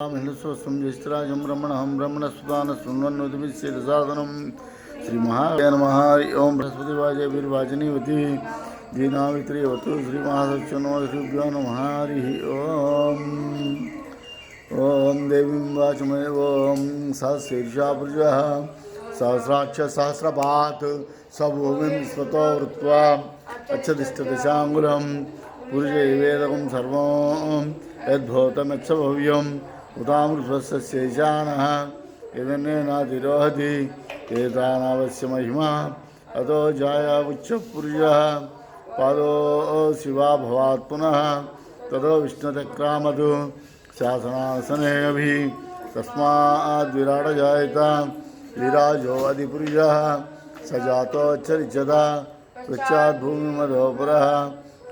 हिंदुस्वस्तं ज्येष्ठराजं ब्रह्मणहं ब्रह्मणस्पदान शृण्वन्नुदिभिश्चेदसादनं श्रीमहाय नमः हरि ओं बृहस्पतिवाजभिर्वाजनीवती दीनावित्रियवतु श्रीमहादक्षनो श्रीभ्यो नमः हरिः ॐ ॐ देवीं वाचमेव ॐ सहस्रीर्षा पुरुषः सहस्राक्ष सहस्रपात् स्वतो वृत्वा अच्छदिष्टदशाङ्गुलं पुरुषे वेदकं सर्वं यद्भूतमच्च भव्यम् उतामृतस्यैशानः यदन्नेनातिरोहति एतानावस्य महिमा अतो जाया उच्चपुरुषः। पादो शिवा भवात् पुनः। ततो विष्णुचक्रामतु शासनासने अभि तस्माद्विराटजायत। विराजो अधिपुरुषः। स जातोच्चरिचदा पृच्छाद्भूमिमधोपुरः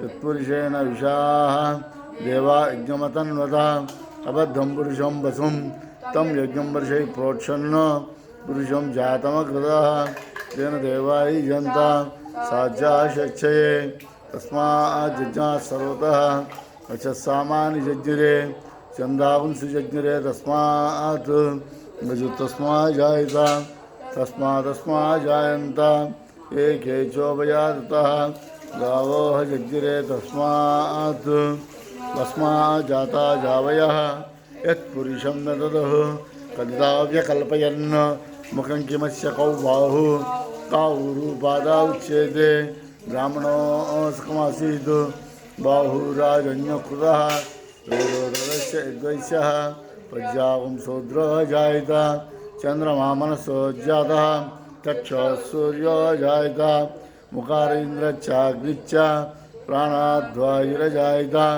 यत्पुरुषेण विशाः। देवा यज्ञमतन्वता। अबद्धं पुरुषं वसुं, तं यज्ञं वर्षै प्रोक्षन्न पुरुषं जातमकृतः, तेन देवायि जन्ता साज्जाशक्षये तस्माज्जज्ञा सर्वतः वचस्सामानि जज्ञिरे चन्दांसि जज्ञिरे तस्मात्। गजु तस्माजायत तस्मादस्माजायन्त। ये केचोपयातः गावोह जज्ञिरे तस्मात्। તસ્મા જાતા જાવય યત્પુરુષમ ન તદહ કદિતાવ્યકલ્પયન્ન મુખં કિમસ્ય કૌ બાહુ કાઉરૂપાદા ઉચ્યતે બ્રાહ્મણો અસ્કમાસીદ બાહુરાજન્યકૃતઃ રોરોરસ્ય દ્વૈસ્યઃ પજ્જાવંશોદ્ર જાયતા ચંદ્રમા મનસોજ્જાતા ચક્ષ સૂર્ય જાયતા મુખારેન્દ્ર ચાગ્નિચ્ચ પ્રાણાધ્વાયુર જાયતા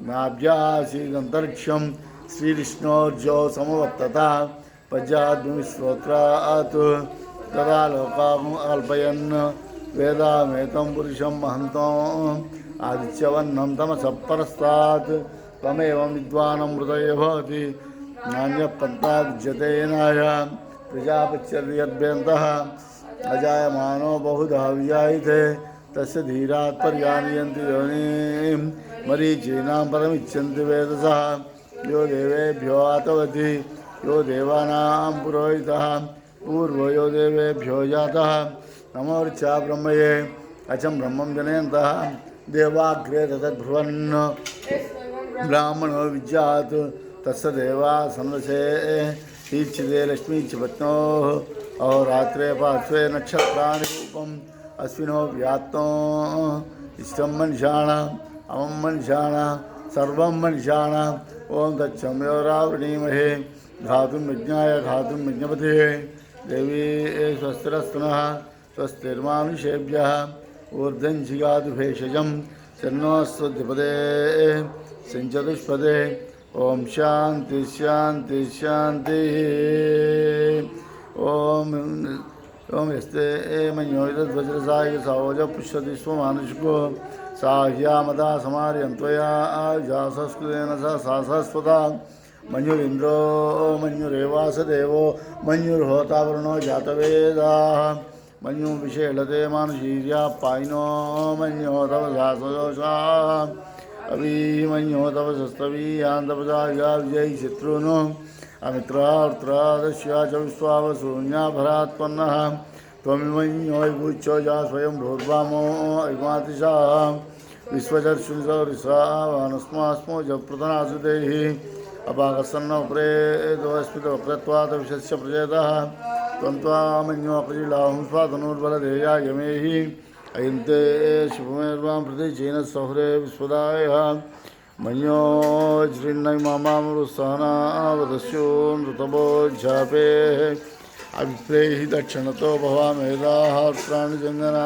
नाभ्यासीदन्तरिक्षं श्रीविष्णोर्जो समवर्तत पज्जाद्भूमिश्रोत्रात् तदा लोकाम् अल्पयन्, वेदामेतं पुरुषं महन्तम् आदित्यवन्नं तमसः परस्तात्, त्वमेवं विद्वानं हृदये भवति नान्यपन्था विद्यते नाय प्रजापत्यर्यद्भ्यन्तः अजायमानो बहुधा विजायते तस्य धीरात् पर्यानयन्ति योनिं मरीचीनां पदमिच्छन्ति वेदसः। यो देवेभ्यो आतवति। यो देवानां पुरोहितः। पूर्वो यो देवेभ्यो जातः। नमोर्चा ब्रह्मये। अचं ब्रह्मं जनयन्तः। देवाग्रे ततद्ब्रुवन् ब्राह्मणो विद्यात् तस्य देवा सन्दशे ईक्षिते लक्ष्मी च अहोरात्रे पार्श्वे नक्षत्राणि रूपम्। अश्विनो व्यात्तो इष्टं मनुष्याणाम् अमं मनुष्याणां सर्वं मनुष्याणाम् ॐ तच्छम्योरावृणीमहे घातुं यज्ञाय घातुं यज्ञपते। देवी स्वस्तिरस्तनः, स्वस्तिर्मानुषेभ्यः। ऊर्ध्वं जिगातु भेषजं शन्नोऽस्वद्विपदे सञ्चतुष्पदे। ॐ शान्ति शान्ति, शान्तिः। ॐ ॐ यस्ते मन्योजध्वज्रसाय सावज पुष्यति स्वमानुषको सा ह्यामदा समार्यं त्वया आयुजा संस्कृतेन स सा सरस्वता मन्युरिन्द्रो मन्युरेवासदेवो मन्युर्होतावरुणो जातवेदाः मन्यु विषेलते मानुषीर्या पायिनो मन्यो तव सासदोषाः अभिमन्यो तव सस्तवीयान्तपदाया विजयी शत्रुनो अमित्रार्त्रादस्या च विश्वावशून्याभरात्पन्नः जा स्वयं भूर्वामो अयमातिशा विश्वचर्षुसौरिसावानस्मास्मो जप्रतनासुतैः अपाकसन्न प्रेदोऽस्मितवक्रत्वात् विशस्य प्रचेतः। त्वं त्वामन्योपजिलाहुं स्वातनोर्बलधेया यमेहि अयन्ते शुभमेर्वां प्रतीचेन सहुरे विश्वदायः मन्योज्रिन्नमामृत्सहनावदस्यो नृतमोज्झापेः अभिप्रेहि दक्षिणतो भवामेधाः प्राणिजङ्गना